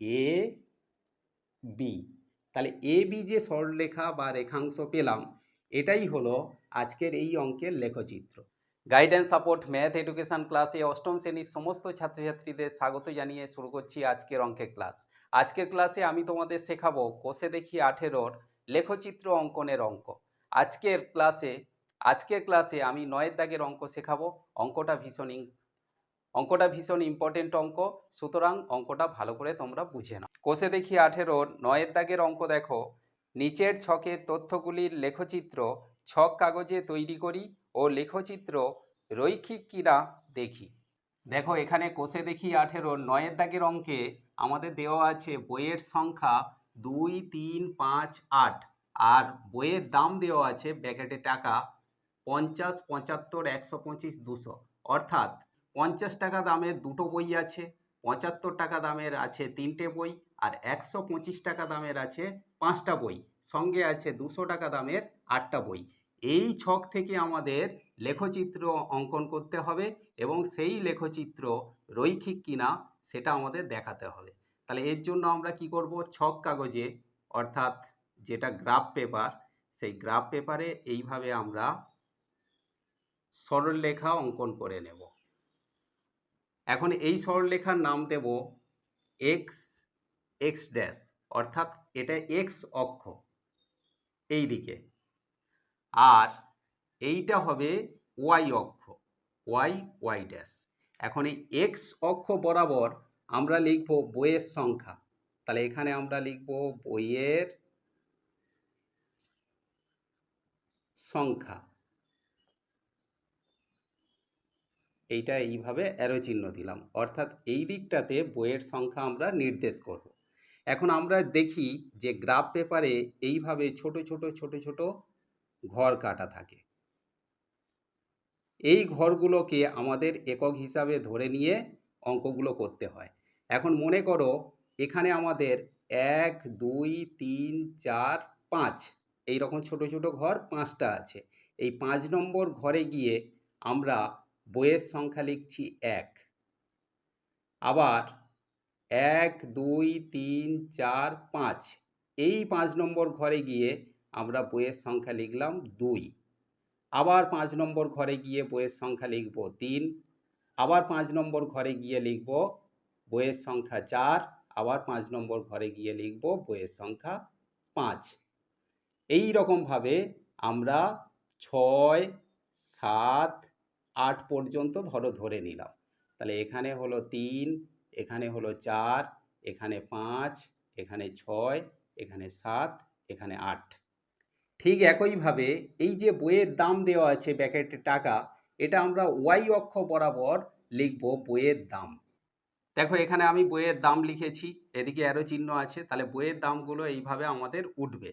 A B তাহলে A B যে সরলরেখা বা রেখাংশ পেলাম, এটাই হলো আজকের এই অঙ্কের লেখচিত্র। গাইডেন্স সাপোর্ট ম্যাথ এডুকেশন ক্লাসে অষ্টম শ্রেণির সমস্ত ছাত্রছাত্রীদের স্বাগত জানিয়ে শুরু করছি আজকের অঙ্কের ক্লাস আজকের ক্লাসে আমি তোমাদের শেখাবো কোষে দেখি আঠেরোর লেখচিত্র অঙ্কনের অঙ্ক। আজকের ক্লাসে আজকের ক্লাসে আমি নয়ের দাগের অঙ্ক শেখাবো, অঙ্কটা ভীষণ অঙ্কটা ভীষণ ইম্পর্টেন্ট অঙ্ক, সুতরাং অঙ্কটা ভালো করে তোমরা বুঝে নাও। কোষে দেখি আঠেরোর নয়ের দাগের অঙ্ক দেখো। নিচের ছকের তথ্যগুলির লেখচিত্র, ছক কাগজে তৈরি করি ও লেখচিত্র রৈখিক কিনা দেখি। দেখো, এখানে কোষে দেখি আঠেরো, নয়ের দাগের অঙ্কে আমাদের দেওয়া আছে বইয়ের সংখ্যা দুই, তিন, পাঁচ, আট। আর বইয়ের দাম দেওয়া আছে ব্যাকেটে টাকা পঞ্চাশ, পঁচাত্তর, একশো পঁচিশ, দুশো। অর্থাৎ পঞ্চাশ টাকা দামের দুটো বই আছে, পঁচাত্তর টাকা দামের আছে তিনটে বই আর একশো পঁচিশ টাকা দামের আছে পাঁচটা বই। সঙ্গে আছে দুশো টাকা দামের আটটা বই। এই ছক থেকে আমাদের লেখচিত্র অঙ্কন করতে হবে এবং সেই লেখচিত্র রৈখিক কিনা সেটা আমাদের দেখাতে হবে। তাহলে এর জন্য আমরা কি করব? ছক কাগজে, অর্থাৎ যেটা গ্রাফ পেপার, সেই গ্রাফ পেপারে এইভাবে আমরা সরলরেখা অঙ্কন করে নেব। এখন এই সরলরেখার নাম দেব এক্স এক্স ড্যাশ অর্থাৎ এটা এক্স অক্ষ, এই দিকে। আর এইটা হবে ওয়াই অক্ষ ওয়াই ওয়াই ড্যাশ এখন এই এক্স অক্ষ বরাবর আমরা লিখব বইয়ের সংখ্যা। তাহলে এখানে আমরা লিখব বইয়ের সংখ্যা। এইটা এইভাবে অ্যারো চিহ্ন দিলাম। অর্থাৎ এই দিকটাতে বইয়ের সংখ্যা আমরা নির্দেশ করব। এখন আমরা দেখি যে গ্রাফ পেপারে এইভাবে ছোট ছোট ছোট ছোট ঘর কাটা থাকে। এই ঘরগুলোকে আমাদের একক হিসাবে ধরে নিয়ে অঙ্কগুলো করতে হয়। এখন মনে করো এখানে আমাদের এক, দুই, তিন, চার, পাঁচ এই রকম ছোট ছোট ঘর পাঁচটা আছে। এই পাঁচ নম্বর ঘরে গিয়ে আমরা বইয়ের সংখ্যা লিখছি এক। আবার এক, দুই, তিন, চার, পাঁচ। এই পাঁচ নম্বর ঘরে গিয়ে আমরা বইয়ের সংখ্যা লিখলাম দুই। আবার পাঁচ নম্বর ঘরে গিয়ে বইয়ের সংখ্যা লিখব তিন। আবার পাঁচ নম্বর ঘরে গিয়ে লিখব বইয়ের সংখ্যা চার। আবার পাঁচ নম্বর ঘরে গিয়ে লিখব বইয়ের সংখ্যা পাঁচ। এই রকমভাবে আমরা ছয়, সাত আট পর্যন্ত ধরো ধরে নিলাম। তাহলে এখানে হলো তিন, এখানে হলো চার, এখানে পাঁচ, এখানে ছয়, এখানে সাত, এখানে আট। ঠিক একইভাবে এই যে বইয়ের দাম দেওয়া আছে ব্যাকেটে টাকা, এটা আমরা ওয়াই অক্ষ বরাবর লিখব বইয়ের দাম। দেখো এখানে আমি বইয়ের দাম লিখেছি, এদিকে অ্যারো চিহ্ন আছে, তাহলে বইয়ের দামগুলো এইভাবে আমাদের উঠবে।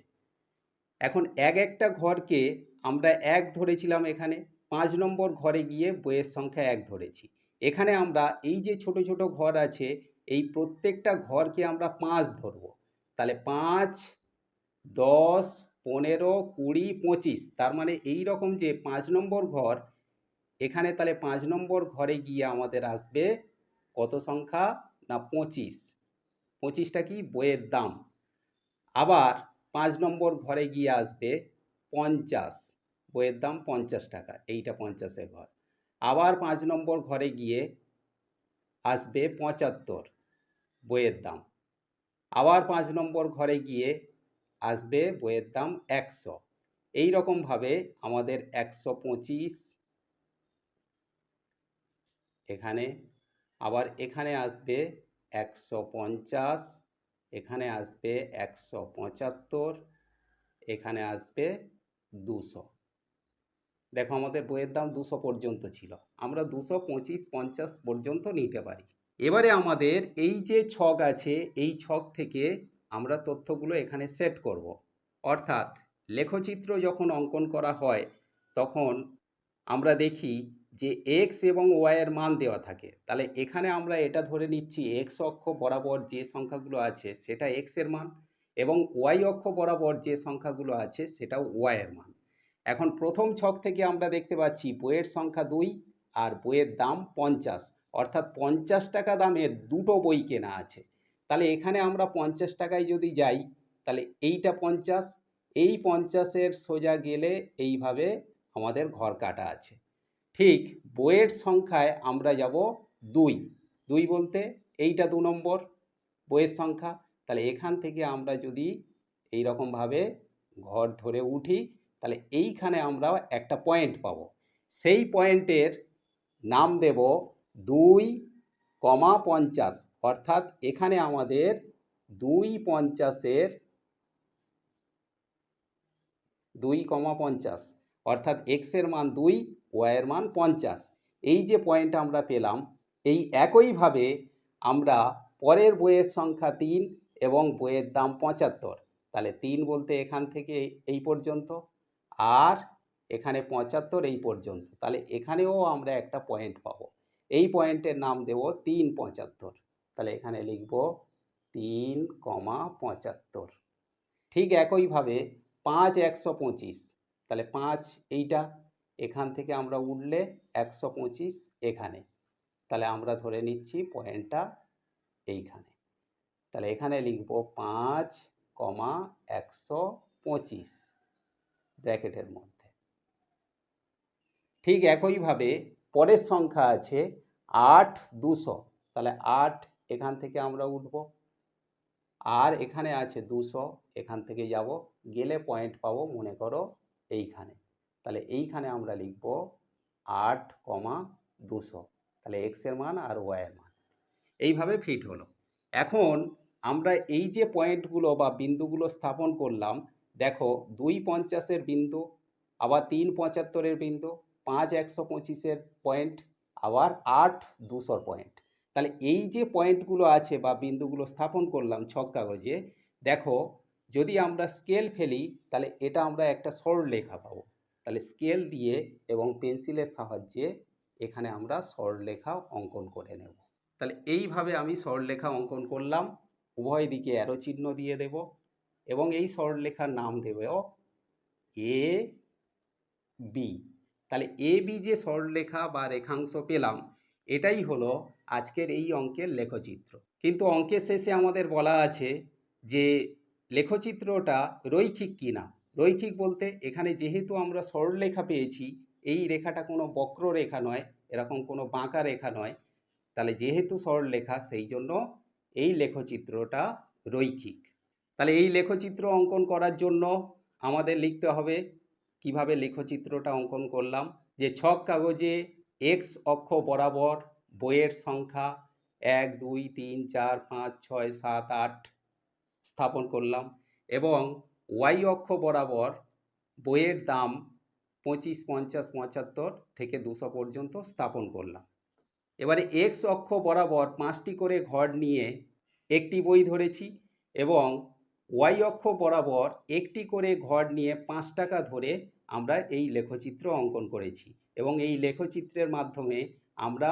এখন এক একটা ঘরকে আমরা এক ধরেছিলাম এখানে পাঁচ নম্বর ঘরে গিয়ে বইয়ের সংখ্যা এক ধরেছি। এখানে আমরা এই যে ছোট ছোট ঘর আছে, এই প্রত্যেকটা ঘরকে আমরা পাঁচ ধরবো। তাহলে পাঁচ, দশ, পনেরো, কুড়ি, পঁচিশ, তার মানে এই রকম যে পাঁচ নম্বর ঘর, এখানে তাহলে পাঁচ নম্বর ঘরে গিয়ে আমাদের আসবে কত সংখ্যা? না, পঁচিশ। পঁচিশটা কি? বইয়ের দাম। আবার পাঁচ নম্বর ঘরে গিয়ে আসবে পঞ্চাশ। বইয়ের দাম পঞ্চাশ টাকা, এইটা পঞ্চাশের ঘর। আবার পাঁচ নম্বর ঘরে গিয়ে আসবে পঁচাত্তর বইয়ের দাম। আবার পাঁচ নম্বর ঘরে গিয়ে আসবে বইয়ের দাম একশো। এই রকমভাবে আমাদের একশো পঁচিশ এখানে, আবার এখানে আসবে একশো পঞ্চাশ, এখানে আসবে একশো পঁচাত্তর, এখানে আসবে দুশো। দেখো আমাদের বইয়ের দাম দুশো পর্যন্ত ছিল। আমরা দুশো পঁচিশ পঞ্চাশ পর্যন্ত নিতে পারি। এবারে আমাদের এই যে ছক আছে, এই ছক থেকে আমরা তথ্যগুলো এখানে সেট করব। অর্থাৎ লেখচিত্র যখন অঙ্কন করা হয়, তখন আমরা দেখি যে এক্স এবং ওয়াইয়ের মান দেওয়া থাকে। তাহলে এখানে আমরা এটা ধরে নিচ্ছি এক্স অক্ষ বরাবর যে সংখ্যাগুলো আছে, সেটা এক্সের মান এবং ওয়াই অক্ষ বরাবর যে সংখ্যাগুলো আছে সেটা ওয়াইয়ের মান। এখন প্রথম ছক থেকে আমরা দেখতে পাচ্ছি বইয়ের সংখ্যা দুই আর বইয়ের দাম পঞ্চাশ। অর্থাৎ পঞ্চাশ টাকা দামের দুটো বই কেনা আছে। তাহলে এখানে আমরা পঞ্চাশ টাকায় যদি যাই, তাহলে এইটা পঞ্চাশ, এই পঞ্চাশের সোজা গেলে এইভাবে আমাদের ঘর কাটা আছে। ঠিক বইয়ের সংখ্যায় আমরা যাব দুই। দুই বলতে এইটা দু নম্বর বইয়ের সংখ্যা। তাহলে এখান থেকে আমরা যদি এই রকমভাবে ঘর ধরে উঠি তাহলে এইখানে আমরা একটা পয়েন্ট পাবো। সেই পয়েন্টের নাম দেব দুই কমা পঞ্চাশ। অর্থাৎ এখানে আমাদের দুই পঞ্চাশের দুই কমা পঞ্চাশ। অর্থাৎ এক্সের মান দুই ওয়াইয়ের মান পঞ্চাশ। এই যে পয়েন্ট আমরা পেলাম, এই একইভাবে আমরা পরের বইয়ের সংখ্যা তিন এবং বইয়ের দাম পঁচাত্তর। তাহলে তিন বলতে এখান থেকে এই পর্যন্ত। আর এখানে পঁচাত্তর এই পর্যন্ত। তাহলে এখানেও আমরা একটা পয়েন্ট পাবো। এই পয়েন্টের নাম দেব তিন পঁচাত্তর। তাহলে এখানে লিখব তিন কমা পঁচাত্তর। ঠিক একইভাবে পাঁচ একশো পঁচিশ। তাহলে পাঁচ এইটা। এখান থেকে আমরা উঠলে একশো পঁচিশ এখানে। তাহলে আমরা ধরে নিচ্ছি পয়েন্টটা এইখানে। তাহলে এখানে লিখব পাঁচ কমা একশো পঁচিশ। ব্র্যাকেটের মধ্যে। ঠিক একইভাবে পরের সংখ্যা আছে আট দুশো। তাহলে আট এখান থেকে আমরা উঠব। আর এখানে আছে দুশো, এখান থেকে যাব। গেলে পয়েন্ট পাবো, মনে করো এইখানে। তাহলে এইখানে আমরা লিখব আট কমা দুশো। তাহলে এক্সের মান আর ওয়াইয়ের মান। এইভাবে ফিট হলো। এখন আমরা এই যে পয়েন্টগুলো বা বিন্দুগুলো স্থাপন করলাম দেখো, দুই পঞ্চাশের বিন্দু, আবার তিন পঁচাত্তরের বিন্দু, পাঁচ একশো পঁচিশের পয়েন্ট আবার আট দুশোর পয়েন্ট তাহলে এই যে পয়েন্টগুলো আছে বা বিন্দুগুলো স্থাপন করলাম ছক কাগজে, দেখো, যদি আমরা স্কেল ফেলি, তাহলে এটা আমরা একটা সরলরেখা পাবো। তাহলে স্কেল দিয়ে এবং পেন্সিলের সাহায্যে এখানে আমরা সরলরেখা অঙ্কন করে নেব। তাহলে এইভাবে আমি সরলরেখা অঙ্কন করলাম, উভয় দিকে অ্যারো চিহ্ন দিয়ে দেব। এবং এই সরলরেখার নাম দেব এ, বি। তাহলে এ, বি যে সরলরেখা বা রেখাংশ পেলাম, এটাই হলো আজকের এই অঙ্কের লেখচিত্র। কিন্তু অঙ্কের শেষে আমাদের বলা আছে যে লেখচিত্রটা রৈখিক কিনা রৈখিক বলতে এখানে যেহেতু আমরা সরলরেখা পেয়েছি, এই রেখাটা কোনো বক্ররেখা নয়, এরকম কোনো বাঁকা রেখা নয়। তাহলে যেহেতু সরলরেখা সেই জন্য এই লেখচিত্রটা রৈখিক। তাহলে এই লেখচিত্র অঙ্কন করার জন্য আমাদের লিখতে হবে কীভাবে লেখচিত্রটা অঙ্কন করলাম, যে ছক কাগজে এক্স অক্ষ বরাবর বইয়ের সংখ্যা এক, দুই, তিন, চার, পাঁচ, ছয়, সাত, আট স্থাপন করলাম এবং ওয়াই অক্ষ বরাবর বইয়ের দাম পঁচিশ, পঞ্চাশ, পঁচাত্তর থেকে দুশো পর্যন্ত স্থাপন করলাম। এবারে এক্স অক্ষ বরাবর পাঁচটি করে ঘর নিয়ে একটি বই ধরেছি এবং ওয়াই অক্ষ বরাবর একটি করে ঘর নিয়ে পাঁচ টাকা ধরে আমরা এই লেখচিত্র অঙ্কন করেছি এবং এই লেখচিত্রের মাধ্যমে আমরা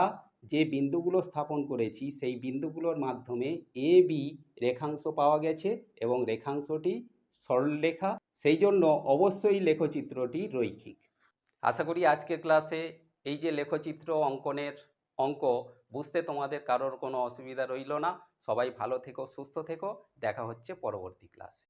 যে বিন্দুগুলো স্থাপন করেছি সেই বিন্দুগুলোর মাধ্যমে এ বি রেখাংশ পাওয়া গেছে এবং রেখাংশটি সরলরেখা। সেই জন্য অবশ্যই লেখচিত্রটি রৈখিক। আশা করি আজকের ক্লাসে এই যে লেখচিত্র অঙ্কনের অঙ্ক বুঝতে তোমাদের কারোর কোনো অসুবিধা রইল না। সবাই ভালো থেকো, সুস্থ থেকো। দেখা হচ্ছে পরবর্তী ক্লাসে